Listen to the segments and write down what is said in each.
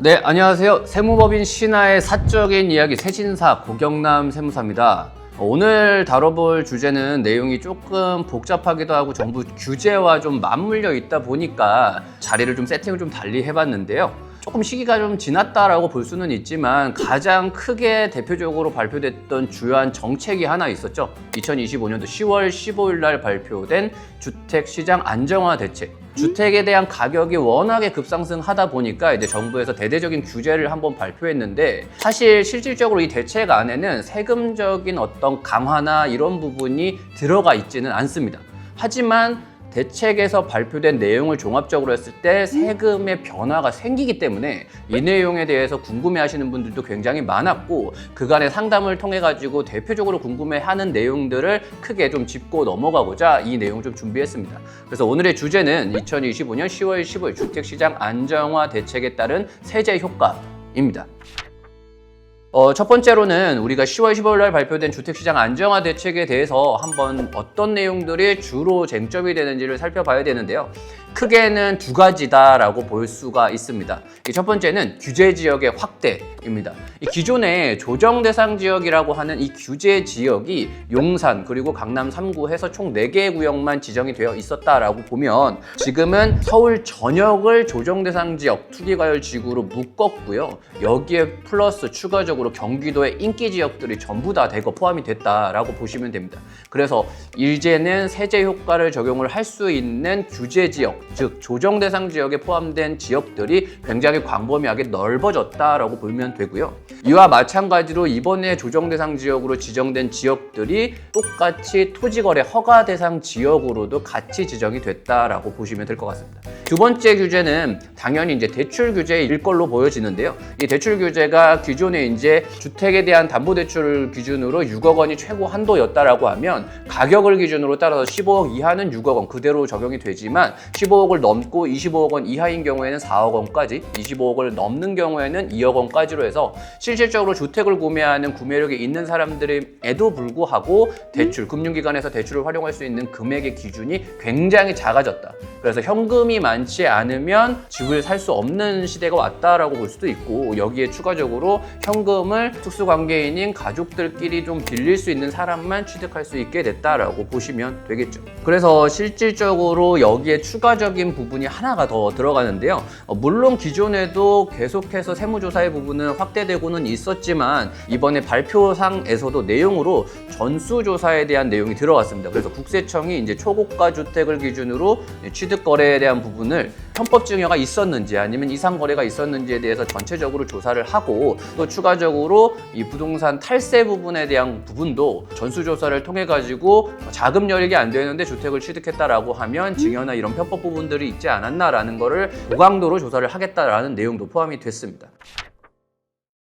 네, 안녕하세요. 세무법인 신하의 사적인 이야기 세신사 고경남 세무사입니다. 오늘 다뤄볼 주제는 내용이 조금 복잡하기도 하고 정부 규제와 좀 맞물려 있다 보니까 자리를 좀 세팅을 좀 달리 해봤는데요. 조금 시기가 좀 지났다라고 볼 수는 있지만 가장 크게 대표적으로 발표됐던 주요한 정책이 하나 있었죠. 2025년도 10월 15일 날 발표된 주택시장 안정화 대책. 주택에 대한 가격이 워낙에 급상승하다 보니까 이제 정부에서 대대적인 규제를 한번 발표했는데 사실 실질적으로 이 대책 안에는 세금적인 어떤 강화나 이런 부분이 들어가 있지는 않습니다. 하지만 대책에서 발표된 내용을 종합적으로 했을 때 세금의 변화가 생기기 때문에 이 내용에 대해서 궁금해 하시는 분들도 굉장히 많았고 그간의 상담을 통해 가지고 대표적으로 궁금해 하는 내용들을 크게 좀 짚고 넘어가고자 이 내용 좀 준비했습니다. 그래서 오늘의 주제는 2025년 10월 15일 주택시장 안정화 대책에 따른 세제 효과입니다. 어, 첫 번째로는 우리가 10월 15일 날 발표된 주택시장 안정화 대책에 대해서 한번 어떤 내용들이 주로 쟁점이 되는지를 살펴봐야 되는데요. 크게는 두 가지다라고 볼 수가 있습니다. 이첫 번째는 규제 지역의 확대입니다. 이 기존의 조정 대상 지역이라고 하는 이 규제 지역이 용산 그리고 강남 3구 해서 총 4개의 구역만 지정이 되어 있었다라고 보면 지금은 서울 전역을 조정 대상 지역 투기과열 지구로 묶었고요. 여기에 플러스 추가적으로 경기도의 인기 지역들이 전부 다 대거 포함이 됐다라고 보시면 됩니다. 그래서 이제는 세제 효과를 적용을 할 수 있는 규제 지역, 즉 조정 대상 지역에 포함된 지역들이 굉장히 광범위하게 넓어졌다라고 보면 되고요. 이와 마찬가지로 이번에 조정 대상 지역으로 지정된 지역들이 똑같이 토지거래 허가 대상 지역으로도 같이 지정이 됐다라고 보시면 될 것 같습니다. 두 번째 규제는 당연히 이제 대출 규제일 걸로 보여지는데요. 이 대출 규제가 기존에 이제 주택에 대한 담보 대출 기준으로 6억 원이 최고 한도였다라고 하면 가격을 기준으로 따라서 15억 이하는 6억 원 그대로 적용이 되지만 15억을 넘고 25억 원 이하인 경우에는 4억 원까지, 25억을 넘는 경우에는 2억 원까지로 해서 실질적으로 주택을 구매하는 구매력이 있는 사람들에도 불구하고 대출 금융기관에서 대출을 활용할 수 있는 금액의 기준이 굉장히 작아졌다. 그래서 현금이 많지 않으면 집을 살 수 없는 시대가 왔다라고 볼 수도 있고 여기에 추가적으로 현금을 특수관계인인 가족들끼리 좀 빌릴 수 있는 사람만 취득할 수 있게 됐다라고 보시면 되겠죠. 그래서 실질적으로 여기에 추가적인 부분이 하나가 더 들어가는데요. 어, 물론 기존에도 계속해서 세무조사의 부분은 확대되고는 있었지만 이번에 발표상에서도 내용으로 전수조사에 대한 내용이 들어갔습니다. 그래서 국세청이 이제 초고가 주택을 기준으로 취득 거래에 대한 부분 을 편법 증여가 있었는지 아니면 이상 거래가 있었는지에 대해서 전체적으로 조사를 하고 또 추가적으로 이 부동산 탈세 부분에 대한 부분도 전수 조사를 통해 가지고 자금 여력이 안 되는데 주택을 취득했다라고 하면 증여나 이런 편법 부분들이 있지 않았나라는 거를 고강도로 조사를 하겠다라는 내용도 포함이 됐습니다.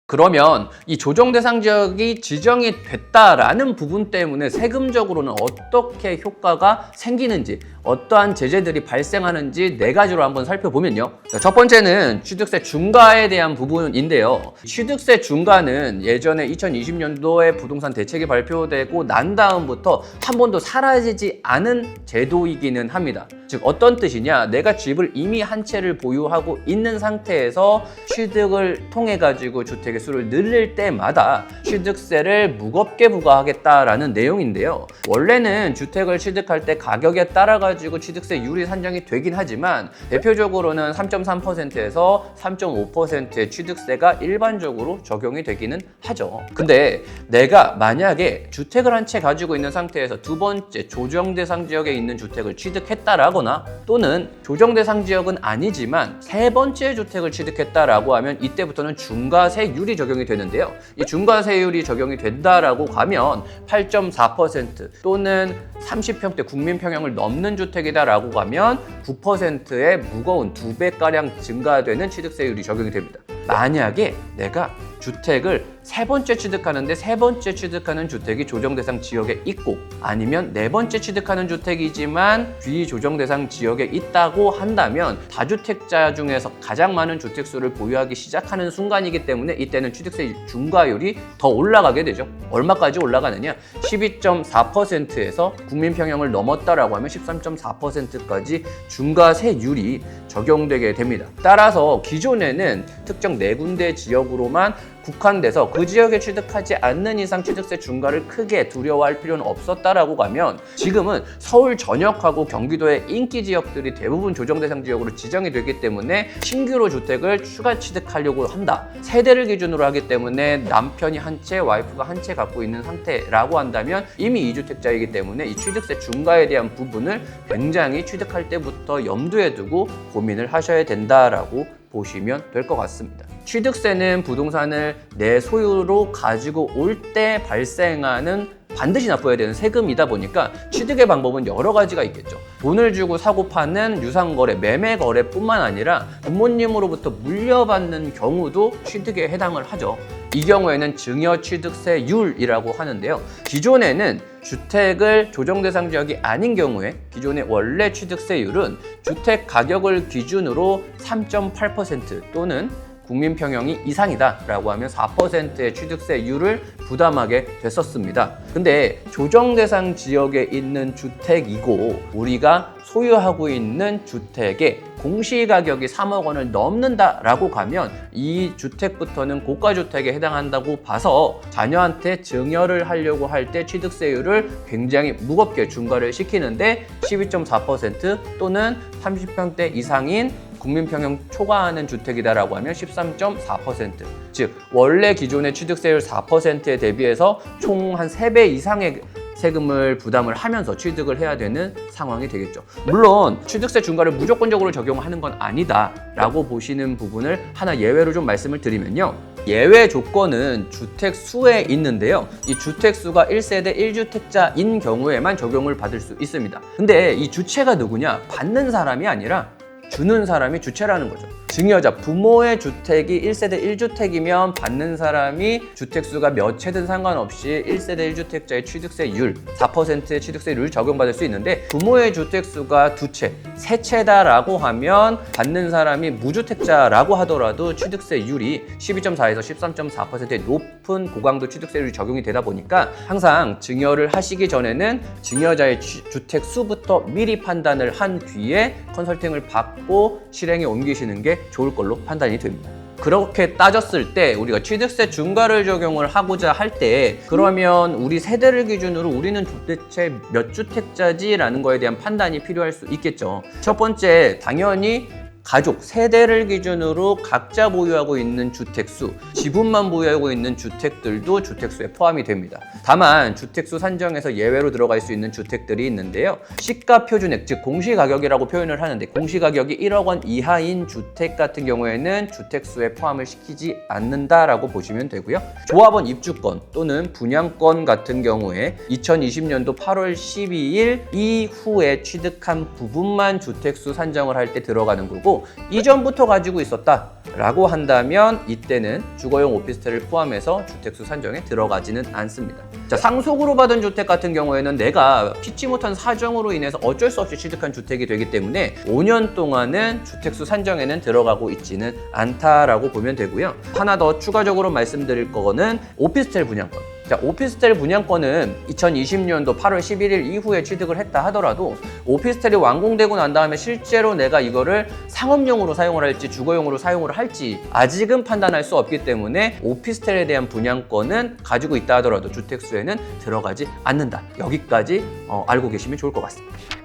그러면 이 조정 대상 지역이 지정이 됐다라는 부분 때문에 세금적으로는 어떻게 효과가 생기는지 어떠한 제재들이 발생하는지 네 가지로 한번 살펴보면요. 자, 첫 번째는 취득세 중과에 대한 부분인데요. 취득세 중과는 예전에 2020년도에 부동산 대책이 발표되고 난 다음부터 한 번도 사라지지 않은 제도이기는 합니다. 즉 어떤 뜻이냐? 내가 집을 이미 한 채를 보유하고 있는 상태에서 취득을 통해 가지고 주택의 수를 늘릴 때마다 취득세를 무겁게 부과하겠다라는 내용인데요. 원래는 주택을 취득할 때 가격에 따라 가지고 취득세율이 산정이 되긴 하지만 대표적으로는 3.3%에서 3.5%의 취득세가 일반적으로 적용이 되기는 하죠. 근데 내가 만약에 주택을 한 채 가지고 있는 상태에서 두 번째 조정 대상 지역에 있는 주택을 취득했다라거나 또는 조정 대상 지역은 아니지만 세 번째 주택을 취득했다라고 하면 이때부터는 중과세율이 적용이 되는데요. 이 중과세율이 적용이 된다라고 가면 8.4% 또는 30평대 국민 평형을 넘는 주 택이다라고 가면 9%의 무거운 두 배가량 증가되는 취득세율이 적용이 됩니다. 만약에 내가 주택을 세 번째 취득하는데 세 번째 취득하는 주택이 조정 대상 지역에 있고 아니면 네 번째 취득하는 주택이지만 비조정 대상 지역에 있다고 한다면 다주택자 중에서 가장 많은 주택 수를 보유하기 시작하는 순간이기 때문에 이때는 취득세 중과율이 더 올라가게 되죠. 얼마까지 올라가느냐? 12.4%에서 국민 평형을 넘었다라고 하면 13.4%까지 중과세율이 적용되게 됩니다. 따라서 기존에는 특정 네 군데 지역으로만 국한돼서 그 지역에 취득하지 않는 이상 취득세 중과를 크게 두려워할 필요는 없었다라고 가면 지금은 서울 전역하고 경기도의 인기 지역들이 대부분 조정 대상 지역으로 지정이 되기 때문에 신규로 주택을 추가 취득하려고 한다. 세대를 기준으로 하기 때문에 남편이 한 채, 와이프가 한 채 갖고 있는 상태라고 한다면 이미 이주택자이기 때문에 이 취득세 중과에 대한 부분을 굉장히 취득할 때부터 염두에 두고 고민을 하셔야 된다라고 보시면 될 것 같습니다. 취득세는 부동산을 내 소유로 가지고 올 때 발생하는 반드시 납부해야 되는 세금이다 보니까 취득의 방법은 여러 가지가 있겠죠. 돈을 주고 사고 파는 유상거래, 매매거래뿐만 아니라 부모님으로부터 물려받는 경우도 취득에 해당을 하죠. 이 경우에는 증여취득세율이라고 하는데요. 기존에는 주택을 조정 대상 지역이 아닌 경우에 기존의 원래 취득세율은 주택 가격을 기준으로 3.8% 또는 국민 평형이 이상이다라고 하면 4%의 취득세율을 부담하게 됐었습니다. 근데 조정 대상 지역에 있는 주택이고 우리가 소유하고 있는 주택의 공시 가격이 3억 원을 넘는다라고 가면 이 주택부터는 고가 주택에 해당한다고 봐서 자녀한테 증여를 하려고 할 때 취득세율을 굉장히 무겁게 중과를 시키는데 12.4% 또는 30평대 이상인 국민평형 초과하는 주택이다라고 하면 13.4%. 즉 원래 기존의 취득세율 4%에 대비해서 총 한 3배 이상의 세금을 부담을 하면서 취득을 해야 되는 상황이 되겠죠. 물론 취득세 중과를 무조건적으로 적용하는 건 아니다라고 보시는 부분을 하나 예외로 좀 말씀을 드리면요. 예외 조건은 주택 수에 있는데요. 이 주택 수가 1세대 1주택자인 경우에만 적용을 받을 수 있습니다. 근데 이 주체가 누구냐? 받는 사람이 아니라 주는 사람이 주체라는 거죠. 증여자, 부모의 주택이 1세대 1주택이면 받는 사람이 주택수가 몇 채든 상관없이 1세대 1주택자의 취득세율, 4%의 취득세율을 적용받을 수 있는데 부모의 주택수가 두 채, 세 채다라고 하면 받는 사람이 무주택자라고 하더라도 취득세율이 12.4에서 13.4%의 높은 고강도 취득세율이 적용이 되다 보니까 항상 증여를 하시기 전에는 증여자의 취- 주택 수부터 미리 판단을 한 뒤에 컨설팅을 받고 실행에 옮기시는 게 좋을 걸로 판단이 됩니다. 그렇게 따졌을 때 우리가 취득세 중과를 적용을 하고자 할 때 그러면 우리 세대를 기준으로 우리는 도대체 몇 주택자지라는 거에 대한 판단이 필요할 수 있겠죠. 첫 번째 당연히 가족 세대를 기준으로 각자 보유하고 있는 주택수, 지분만 보유하고 있는 주택들도 주택수에 포함이 됩니다. 다만 주택수 산정에서 예외로 들어갈 수 있는 주택들이 있는데요. 시가 표준액, 즉 공시가격이라고 표현을 하는데 공시가격이 1억 원 이하인 주택 같은 경우에는 주택수에 포함을 시키지 않는다라고 보시면 되고요. 조합원 입주권 또는 분양권 같은 경우에 2020년도 8월 12일 이후에 취득한 부분만 주택수 산정을 할 때 들어가는 거고 이전부터 가지고 있었다 라고 한다면 이때는 주거용 오피스텔을 포함해서 주택수 산정에 들어가지는 않습니다. 자, 상속으로 받은 주택 같은 경우에는 내가 피치 못한 사정으로 인해서 어쩔 수 없이 취득한 주택이 되기 때문에 5년 동안은 주택수 산정에는 들어가고 있지는 않다라고 보면 되고요. 하나 더 추가적으로 말씀드릴 거는 오피스텔 분양권. 자, 오피스텔 분양권은 2020년도 8월 11일 이후에 취득을 했다 하더라도 오피스텔이 완공되고 난 다음에 실제로 내가 이거를 상업용으로 사용을 할지 주거용으로 사용을 할지 아직은 판단할 수 없기 때문에 오피스텔에 대한 분양권은 가지고 있다 하더라도 주택수에는 들어가지 않는다. 여기까지 어, 알고 계시면 좋을 것 같습니다.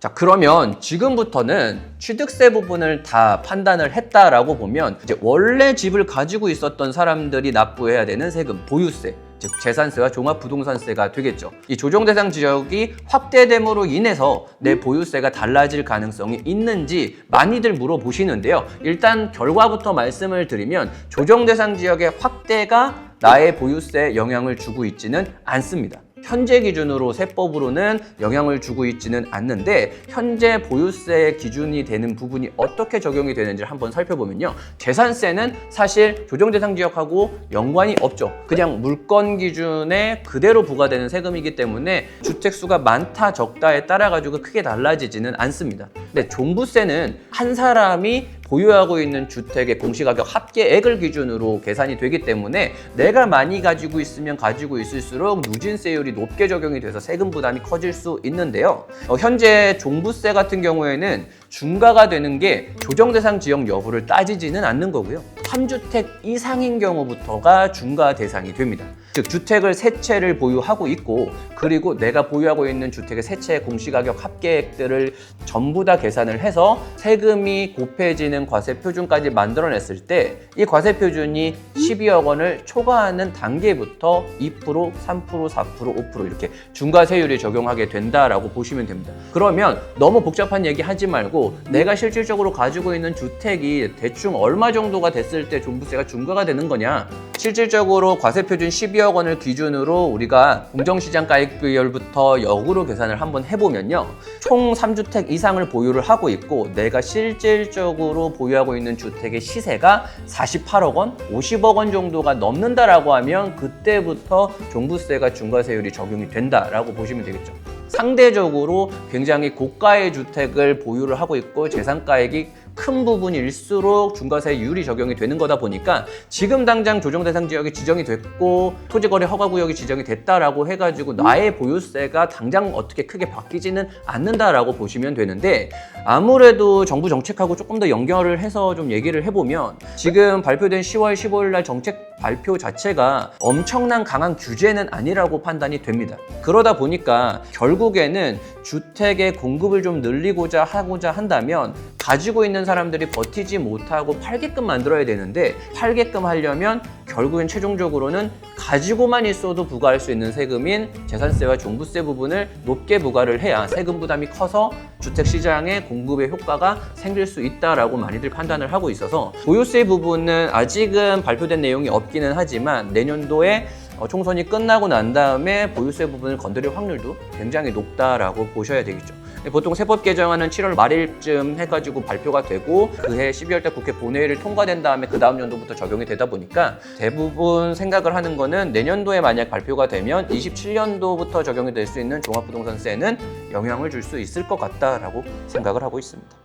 자, 그러면 지금부터는 취득세 부분을 다 판단을 했다라고 보면 이제 원래 집을 가지고 있었던 사람들이 납부해야 되는 세금, 보유세, 즉 재산세와 종합부동산세가 되겠죠. 이 조정 대상 지역이 확대됨으로 인해서 내 보유세가 달라질 가능성이 있는지 많이들 물어보시는데요. 일단 결과부터 말씀을 드리면 조정 대상 지역의 확대가 나의 보유세에 영향을 주고 있지는 않습니다. 현재 기준으로 세법으로는 영향을 주고 있지는 않는데 현재 보유세 기준이 되는 부분이 어떻게 적용이 되는지를 한번 살펴보면요. 재산세는 사실 조정대상 지역하고 연관이 없죠. 그냥 물건 기준에 그대로 부과되는 세금이기 때문에 주택 수가 많다 적다에 따라 가지고 크게 달라지지는 않습니다. 근데 종부세는 한 사람이 보유하고 있는 주택의 공시가격 합계액을 기준으로 계산이 되기 때문에 내가 많이 가지고 있으면 가지고 있을수록 누진세율이 높게 적용이 돼서 세금 부담이 커질 수 있는데요. 어, 현재 종부세 같은 경우에는 중과가 되는 게 조정 대상 지역 여부를 따지지는 않는 거고요. 3주택 이상인 경우부터가 중과 대상이 됩니다. 즉 주택을 세 채를 보유하고 있고 그리고 내가 보유하고 있는 주택의 세 채의 공시가격 합계액들을 전부 다 계산을 해서 세금이 곱해지는 과세 표준까지 만들어냈을 때 이 과세 표준이 12억 원을 초과하는 단계부터 2%, 3%, 4%, 5% 이렇게 중과세율이 적용하게 된다라고 보시면 됩니다. 그러면 너무 복잡한 얘기 하지 말고 내가 실질적으로 가지고 있는 주택이 대충 얼마 정도가 됐을 때 종부세가 중과가 되는 거냐? 실질적으로 과세 표준 12억 원을 기준으로 우리가 공정시장 가액 비율부터 역으로 계산을 한번 해보면요. 총 3주택 이상을 보유를 하고 있고 내가 실질적으로 보유하고 있는 주택의 시세가 48억 원, 50억 원 정도가 넘는다라고 하면 그때부터 종부세가 중과세율이 적용이 된다라고 보시면 되겠죠. 상대적으로 굉장히 고가의 주택을 보유를 하고 있고 재산가액이 큰 부분일수록 중과세율이 적용이 되는 거다 보니까 지금 당장 조정 대상 지역이 지정이 됐고 토지 거래 허가 구역이 지정이 됐다라고 해가지고 나의 보유세가 당장 어떻게 크게 바뀌지는 않는다라고 보시면 되는데 아무래도 정부 정책하고 조금 더 연결을 해서 좀 얘기를 해보면 지금 발표된 10월 15일 날 정책 발표 자체가 엄청난 강한 규제는 아니라고 판단이 됩니다. 그러다 보니까 결국에는 주택의 공급을 좀 늘리고자 하고자 한다면 가지고 있는 사람들이 버티지 못하고 팔게끔 만들어야 되는데 팔게끔 하려면 결국엔 최종적으로는 가지고만 있어도 부과할 수 있는 세금인 재산세와 종부세 부분을 높게 부과를 해야 세금 부담이 커서 주택 시장의 공급의 효과가 생길 수 있다라고 많이들 판단을 하고 있어서 보유세 부분은 아직은 발표된 내용이 없기는 하지만 내년도에 어, 총선이 끝나고 난 다음에 보유세 부분을 건드릴 확률도 굉장히 높다라고 보셔야 되겠죠. 보통 세법 개정안은 7월 말일쯤 해가지고 발표가 되고 그해 12월 달 국회 본회의를 통과된 다음에 그 다음 연도부터 적용이 되다 보니까 대부분 생각을 하는 거는 내년도에 만약 발표가 되면 27년도부터 적용이 될 수 있는 종합부동산세는 영향을 줄 수 있을 것 같다라고 생각을 하고 있습니다.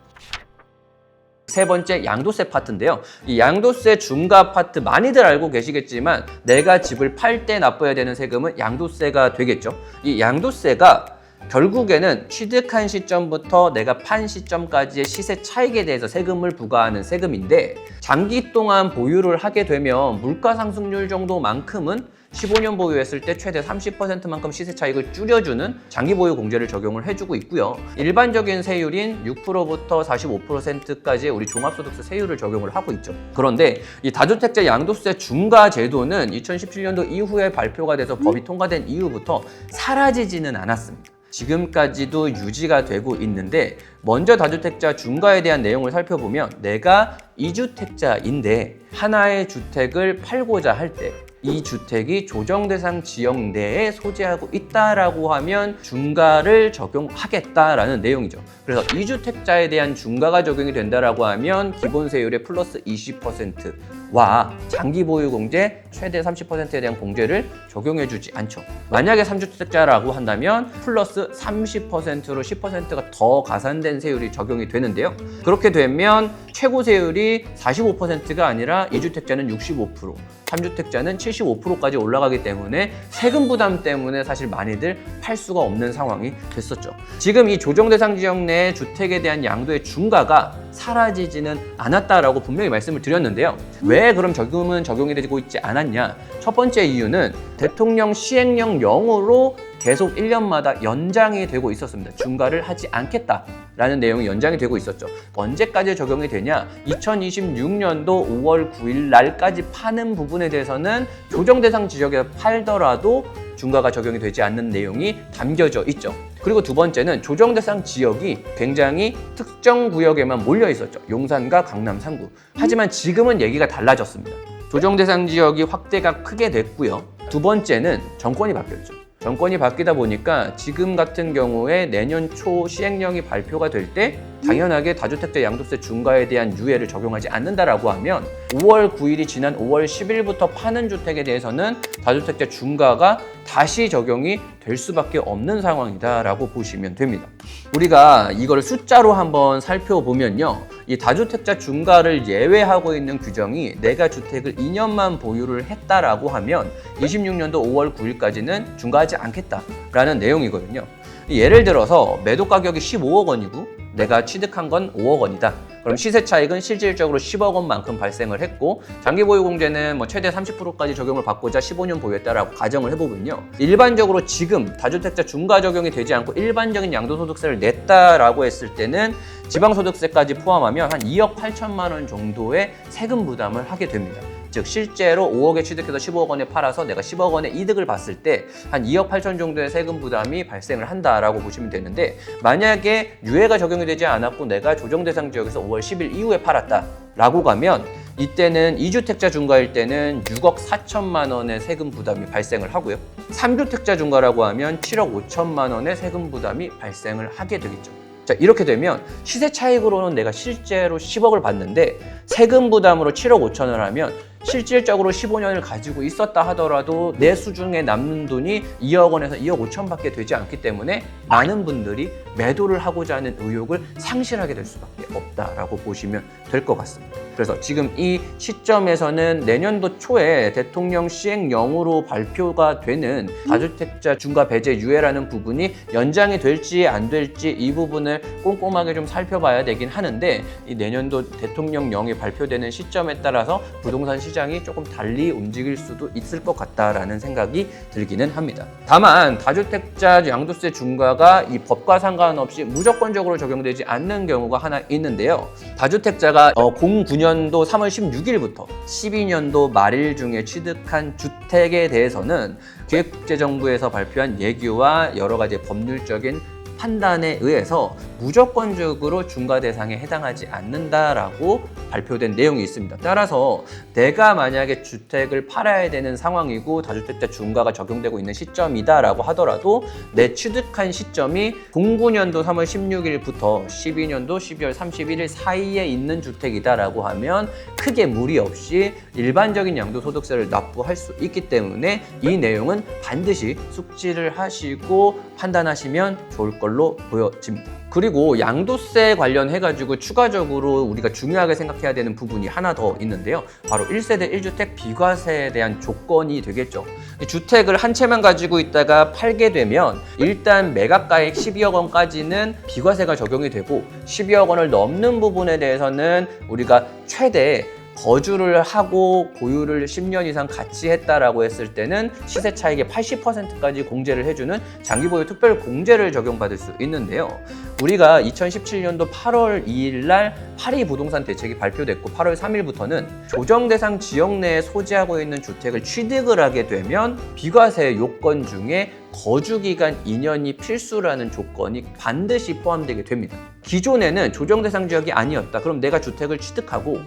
세 번째 양도세 파트인데요. 이 양도세 중과 파트 많이들 알고 계시겠지만 내가 집을 팔 때 납부해야 되는 세금은 양도세가 되겠죠. 이 양도세가 결국에는 취득한 시점부터 내가 판 시점까지의 시세 차익에 대해서 세금을 부과하는 세금인데 장기 동안 보유를 하게 되면 물가 상승률 정도만큼은 15년 보유했을 때 최대 30%만큼 시세 차익을 줄여주는 장기 보유 공제를 적용을 해주고 있고요. 일반적인 세율인 6%부터 45%까지의 우리 종합소득세 세율을 적용을 하고 있죠. 그런데 이 다주택자 양도세 중과 제도는 2017년도 이후에 발표가 돼서 법이 통과된 이후부터 사라지지는 않았습니다. 지금까지도 유지가 되고 있는데 먼저 다주택자 중과에 대한 내용을 살펴보면 내가 이주택자인데 하나의 주택을 팔고자 할 때 이 주택이 조정 대상 지역 내에 소재하고 있다라고 하면 중과를 적용하겠다라는 내용이죠. 그래서 이 주택자에 대한 중과가 적용이 된다라고 하면 기본 세율의 플러스 20%와 장기 보유 공제 최대 30%에 대한 공제를 적용해 주지 않죠. 만약에 3주택자라고 한다면 플러스 30%로 10%가 더 가산된 세율이 적용이 되는데요. 그렇게 되면 최고 세율이 45%가 아니라 2주택자는 65%, 3주택자는 75%까지 올라가기 때문에 세금 부담 때문에 사실 많이들 팔 수가 없는 상황이 됐었죠. 지금 이 조정 대상 지역 내 주택에 대한 양도의 중과가 사라지지는 않았다라고 분명히 말씀을 드렸는데요. 왜 그럼 적용은 적용이 되고 있지 않았냐? 첫 번째 이유는 대통령 시행령 0으로 계속 1년마다 연장이 되고 있었습니다. 중과를 하지 않겠다라는 내용이 연장이 되고 있었죠. 언제까지 적용이 되냐? 2026년도 5월 9일 날까지 파는 부분에 대해서는 조정 대상 지역에서 팔더라도 중과가 적용이 되지 않는 내용이 담겨져 있죠. 그리고 두 번째는 조정 대상 지역이 굉장히 특정 구역에만 몰려 있었죠. 용산과 강남 3구. 하지만 지금은 얘기가 달라졌습니다. 조정 대상 지역이 확대가 크게 됐고요. 두 번째는 정권이 바뀌었죠. 정권이 바뀌다 보니까 지금 같은 경우에 내년 초 시행령이 발표가 될 때 당연하게 다주택자 양도세 중과에 대한 유예를 적용하지 않는다라고 하면 5월 9일이 지난 5월 10일부터 파는 주택에 대해서는 다주택자 중과가 다시 적용이 될 수밖에 없는 상황이다라고 보시면 됩니다. 우리가 이걸 숫자로 한번 살펴보면요. 이 다주택자 중과를 예외하고 있는 규정이 내가 주택을 2년만 보유를 했다라고 하면 26년도 5월 9일까지는 중과하지 않겠다라는 내용이거든요. 예를 들어서 매도 가격이 15억 원이고 내가 취득한 건 5억 원이다. 그럼 시세 차익은 실질적으로 10억 원만큼 발생을 했고 장기 보유 공제는 뭐 최대 30%까지 적용을 받고자 15년 보유했다라고 가정을 해보면요. 일반적으로 지금 다주택자 중과 적용이 되지 않고 일반적인 양도소득세를 냈다라고 했을 때는 지방소득세까지 포함하면 한 2억 8천만 원 정도의 세금 부담을 하게 됩니다. 즉 실제로 5억에 취득해서 15억 원에 팔아서 내가 10억 원의 이득을 봤을 때 한 2억 8천 정도의 세금 부담이 발생을 한다라고 보시면 되는데 만약에 유예가 적용이 되지 않았고 내가 조정 대상 지역에서 5월 10일 이후에 팔았다라고 가면 이때는 2주택자 중과일 때는 6억 4천만 원의 세금 부담이 발생을 하고요. 3주택자 중과라고 하면 7억 5천만 원의 세금 부담이 발생을 하게 되겠죠. 자, 이렇게 되면 시세 차익으로는 내가 실제로 10억을 받는데 세금 부담으로 7억 5천을 하면 실질적으로 15년을 가지고 있었다 하더라도 내 수중에 남는 돈이 2억 원에서 2억 5천밖에 되지 않기 때문에 많은 분들이 매도를 하고자 하는 의욕을 상실하게 될 수밖에 없다라고 보시면 될 것 같습니다. 그래서 지금 이 시점에서는 내년도 초에 대통령 시행령으로 발표가 되는 다주택자 중과 배제 유예라는 부분이 연장이 될지 안 될지 이 부분을 꼼꼼하게 좀 살펴봐야 되긴 하는데 이 내년도 대통령령이 발표되는 시점에 따라서 부동산 시장이 조금 달리 움직일 수도 있을 것 같다라는 생각이 들기는 합니다. 다만 다주택자 양도세 중과가 이 법과 상관없이 무조건적으로 적용되지 않는 경우가 하나 있는데요. 다주택자가 어, 09년 도 3월 16일부터 12년도 말일 중에 취득한 주택에 대해서는 기획재정부에서 발표한 예규와 여러 가지 법률적인 판단에 의해서 무조건적으로 중과 대상에 해당하지 않는다라고 발표된 내용이 있습니다. 따라서 내가 만약에 주택을 팔아야 되는 상황이고 다주택자 중과가 적용되고 있는 시점이다라고 하더라도 내 취득한 시점이 09년도 3월 16일부터 12년도 12월 31일 사이에 있는 주택이다라고 하면 크게 무리 없이 일반적인 양도소득세를 납부할 수 있기 때문에 이 내용은 반드시 숙지를 하시고 판단하시면 좋을 걸로 보여집니다. 그리고 양도세 관련해가지고 추가적으로 우리가 중요하게 생각해야 되는 부분이 하나 더 있는데요. 바로 1세대 1주택 비과세에 대한 조건이 되겠죠. 이 주택을 한 채만 가지고 있다가 팔게 되면 일단 매각가액 12억 원까지는 비과세가 적용이 되고 12억 원을 넘는 부분에 대해서는 우리가 최대 거주를 하고 보유를 10년 이상 같이 했다라고 했을 때는 시세 차익의 80%까지 공제를 해주는 장기 보유 특별 공제를 적용받을 수 있는데요. 우리가 2017년도 8월 2일 날 파리 부동산 대책이 발표됐고 8월 3일부터는 조정 대상 지역 내에 소지하고 있는 주택을 취득을 하게 되면 비과세 요건 중에 거주 기간 2년이 필수라는 조건이 반드시 포함되게 됩니다. 기존에는 조정 대상 지역이 아니었다. 그럼 내가 주택을 취득하고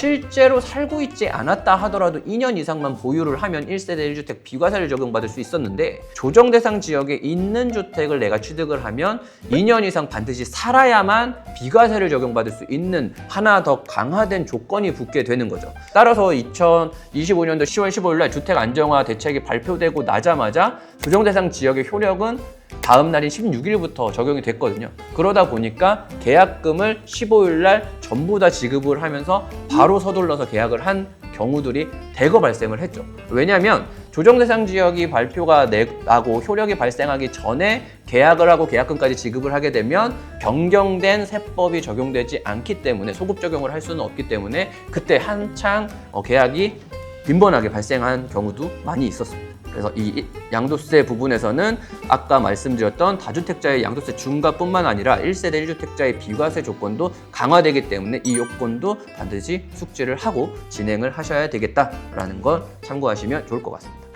실제로 살고 있지 않았다 하더라도 2년 이상만 보유를 하면 1세대 1주택 비과세를 적용받을 수 있었는데 조정 대상 지역에 있는 주택을 내가 취득을 하면 2년 이상 반드시 살아야만 비과세를 적용받을 수 있는 하나 더 강화된 조건이 붙게 되는 거죠. 따라서 2025년도 10월 15일 날 주택 안정화 대책이 발표되고 나자마자 조정 대상 지역의 효력은 다음 날인 16일부터 적용이 됐거든요. 그러다 보니까 계약금을 15일 날 전부 다 지급을 하면서 바로 서둘러서 계약을 한 경우들이 대거 발생을 했죠. 왜냐하면 조정 대상 지역이 발표가 나고 효력이 발생하기 전에 계약을 하고 계약금까지 지급을 하게 되면 변경된 세법이 적용되지 않기 때문에 소급 적용을 할 수는 없기 때문에 그때 한창 어, 계약이 빈번하게 발생한 경우도 많이 있었습니다. 그래서 이 양도세 부분에서는 아까 말씀드렸던 다주택자의 양도세 중과뿐만 아니라 1세대 1주택자의 비과세 조건도 강화되기 때문에 이 요건도 반드시 숙지를 하고 진행을 하셔야 되겠다라는 걸 참고하시면 좋을 것 같습니다.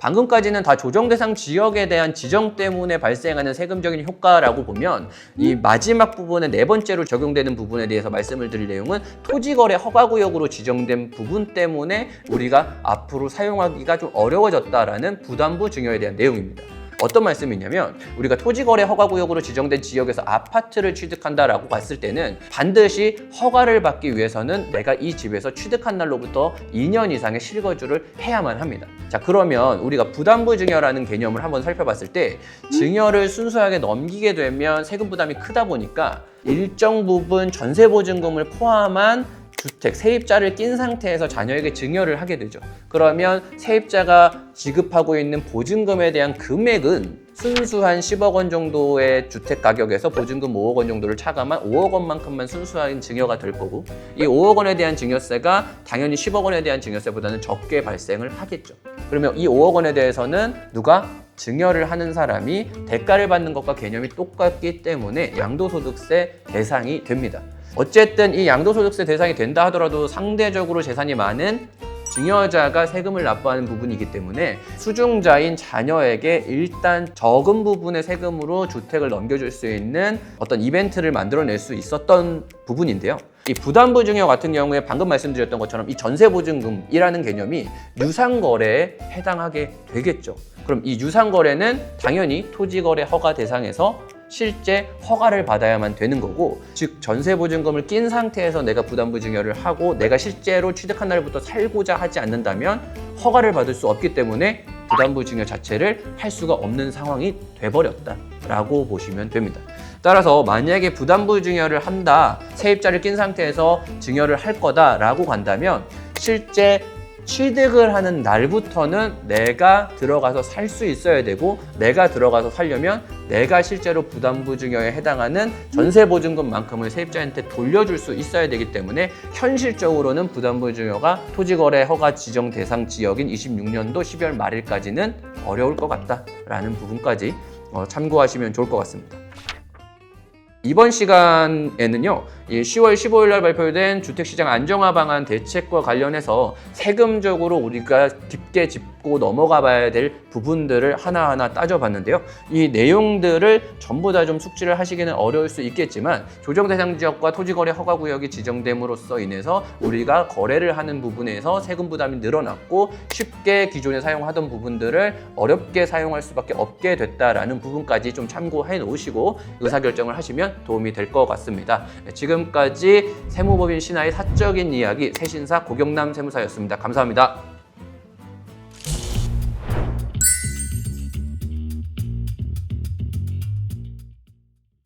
방금까지는 다 조정 대상 지역에 대한 지정 때문에 발생하는 세금적인 효과라고 보면 이 마지막 부분에 네 번째로 적용되는 부분에 대해서 말씀을 드릴 내용은 토지거래 허가구역으로 지정된 부분 때문에 우리가 앞으로 사용하기가 좀 어려워졌다라는 부담부 증여에 대한 내용입니다. 어떤 말씀이냐면 우리가 토지거래 허가구역으로 지정된 지역에서 아파트를 취득한다라고 봤을 때는 반드시 허가를 받기 위해서는 내가 이 집에서 취득한 날로부터 2년 이상의 실거주를 해야만 합니다. 자 그러면 우리가 부담부 증여라는 개념을 한번 살펴봤을 때 증여를 순수하게 넘기게 되면 세금 부담이 크다 보니까 일정 부분 전세 보증금을 포함한 주택 세입자를 낀 상태에서 자녀에게 증여를 하게 되죠. 그러면 세입자가 지급하고 있는 보증금에 대한 금액은 순수한 10억 원 정도의 주택 가격에서 보증금 5억 원 정도를 차감한 5억 원만큼만 순수한 증여가 될 거고 이 5억 원에 대한 증여세가 당연히 10억 원에 대한 증여세보다는 적게 발생을 하겠죠. 그러면 이 5억 원에 대해서는 누가 증여를 하는 사람이 대가를 받는 것과 개념이 똑같기 때문에 양도소득세 대상이 됩니다. 어쨌든 이 양도소득세 대상이 된다 하더라도 상대적으로 재산이 많은 증여자가 세금을 납부하는 부분이기 때문에 수중자인 자녀에게 일단 적은 부분의 세금으로 주택을 넘겨줄 수 있는 어떤 이벤트를 만들어낼 수 있었던 부분인데요. 이 부담부 증여 같은 경우에 방금 말씀드렸던 것처럼 이 전세보증금이라는 개념이 유상거래에 해당하게 되겠죠. 그럼 이 유상거래는 당연히 토지거래 허가 대상에서 실제 허가를 받아야만 되는 거고 즉 전세 보증금을 낀 상태에서 내가 부담 부 증여를 하고 내가 실제로 취득한 날부터 살고자 하지 않는다면 허가를 받을 수 없기 때문에 부담부 증여 자체를 할 수가 없는 상황이 돼버렸다라고 보시면 됩니다. 따라서 만약에 부담부 증여를 한다 세입자를 낀 상태에서 증여를 할 거다라고 간다면 실제 취득을 하는 날부터는 내가 들어가서 살 수 있어야 되고 내가 들어가서 살려면 내가 실제로 부담부 증여에 해당하는 전세 보증금만큼을 세입자한테 돌려줄 수 있어야 되기 때문에 현실적으로는 부담부 증여가 토지거래 허가 지정 대상 지역인 26년도 12월 말일까지는 어려울 것 같다라는 부분까지 어, 참고하시면 좋을 것 같습니다. 이번 시간에는요, 이 10월 15일 날 발표된 주택시장 안정화 방안 대책과 관련해서 세금적으로 우리가 깊게 짚고 넘어가 봐야 될 부분들을 하나하나 따져봤는데요. 이 내용들을 전부 다 좀 숙지를 하시기는 어려울 수 있겠지만 조정 대상 지역과 토지 거래 허가 구역이 지정됨으로써 인해서 우리가 거래를 하는 부분에서 세금 부담이 늘어났고 쉽게 기존에 사용하던 부분들을 어렵게 사용할 수밖에 없게 됐다라는 부분까지 좀 참고해 놓으시고 의사결정을 하시면 도움이 될 것 같습니다. 네, 지금까지 세무법인 신하의 사적인 이야기 세신사 고경남 세무사였습니다. 감사합니다.